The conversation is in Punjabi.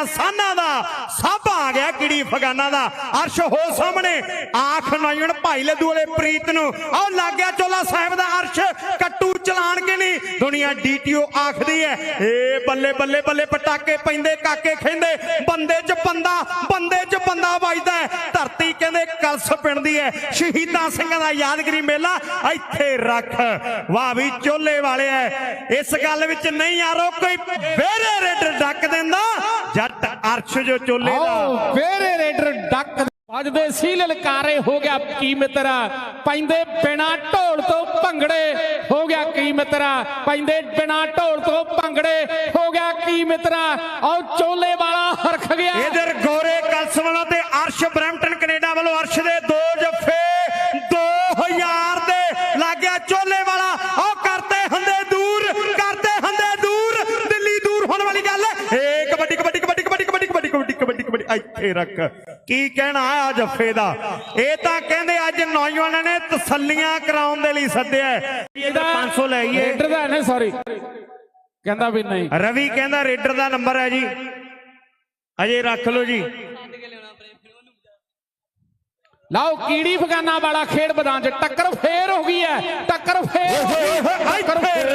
ਕਿਸਾਨਾਂ ਦਾ, ਸਭ ਆ ਗਿਆ ਕਿੜੀ ਫਗਾਨਾ ਦਾ। ਅਰਸ਼ ਹੋ ਸਾਹਮਣੇ, ਆਖ ਨਾਇਣ ਭਾਈ ਲੱਦੂ ਵਾਲੇ ਪ੍ਰੀਤ ਨੂੰ। ਆਹ ਲੱਗ ਗਿਆ ਚੋਲਾ ਸਾਹਿਬ ਦਾ ਅਰਸ਼, ਕੱਟੂ ਚਲਾਣ ਕੇ ਨਹੀਂ। ਦੁਨੀਆ ਡੀਟੀਓ ਆਖਦੀ ਹੈ ਏ ਬੱਲੇ ਬੱਲੇ ਬੱਲੇ ਪਟਾਕੇ ਪੈਂਦੇ, ਕਾਕੇ ਖੈਂਦੇ। ਬੰਦੇ 'ਚ ਬੰਦਾ ਬੰਦੇ 'ਚ ਬੰਦਾ ਵੱਜਦਾ ਧਰਤੀ ਕਹਿੰਦੇ ਕਲਸ ਪਿੰਦੀ ਹੈ ਸ਼ਹੀਦਾਂ ਸਿੰਘਾਂ ਦਾ ਯਾਦਗਰੀ ਮੇਲਾ ਇੱਥੇ ਰੱਖ। ਵਾਹ ਵੀ ਚੋਲੇ ਵਾਲੇ ਐ। ਇਸ ਗੱਲ ਵਿੱਚ ਨਹੀਂ ਯਾਰੋ, ਕੋਈ ਵੇਰੇ ਰੇਡਰ ਡੱਕ ਦਿੰਦਾ। ਜੱਟ ਅਰਸ਼ ਜੋ ਚੋਲੇ ਦਾ। ਆਓ ਫੇਰੇ ਰੇਡਰ ਡੱਕ ਵੱਜਦੇ ਸੀ ਲਲਕਾਰੇ ਹੋ ਗਿਆ ਕੀ ਮਿੱਤਰਾ। ਪੈਂਦੇ ਬਿਨਾ ਢੋਲ ਤੋਂ ਭੰਗੜੇ ਹੋ ਗਿਆ ਕੀ ਮਿੱਤਰਾ। ਪੈਂਦੇ ਬਿਨਾ ਢੋਲ ਤੋਂ ਭੰਗੜੇ ਹੋ ਗਿਆ ਕੀ ਮਿੱਤਰਾ। ਆਓ ਚੋਲੇ ਵਾਲਾ ਹਰਖ ਗਿਆ। ਇਧਰ ਗੋਰੇ ਕਲਸ ਵੱਲੋਂ ਤੇ ਅਰਸ਼ ਬਰੈਂਪਟਨ ਕੈਨੇਡਾ ਵੱਲੋਂ ਅਰਸ਼ ਦੇ ਦੋ ਜੱਫੇ 2000 ਦੇ। ਲੱਗਿਆ ਚੋਲੇ ਇੱਥੇ ਰੱਖ। ਕੀ ਕਹਿਣਾ ਆ ਜੱਫੇ ਦਾ? ਇਹ ਤਾਂ ਕਹਿੰਦੇ ਅੱਜ ਨੌਜਵਾਨਾਂ ਨੇ ਤਸੱਲੀਆਂ ਕਰਾਉਣ ਦੇ ਲਈ ਸੱਦਿਆ। ਇਧਰ 500 ਲੈ ਆਈਏ। ਰੇਡਰ ਦਾ ਨਹੀਂ ਸੌਰੀ ਕਹਿੰਦਾ ਵੀ ਨਹੀਂ। ਰਵੀ ਕਹਿੰਦਾ ਰੇਡਰ ਦਾ ਨੰਬਰ ਹੈ ਜੀ। ਅਜੇ ਰੱਖ ਲਓ ਜੀ। ਲਓ ਕੀੜੀ ਫਗਾਨਾ ਵਾਲਾ ਖੇਡ ਮੈਦਾਨ 'ਚ। ਟੱਕਰ ਫੇਰ ਹੋ ਗਈ ਹੈ। ਟੱਕਰ ਫੇਰ ਹੋ ਗਈ, ਟੱਕਰ ਫੇਰ।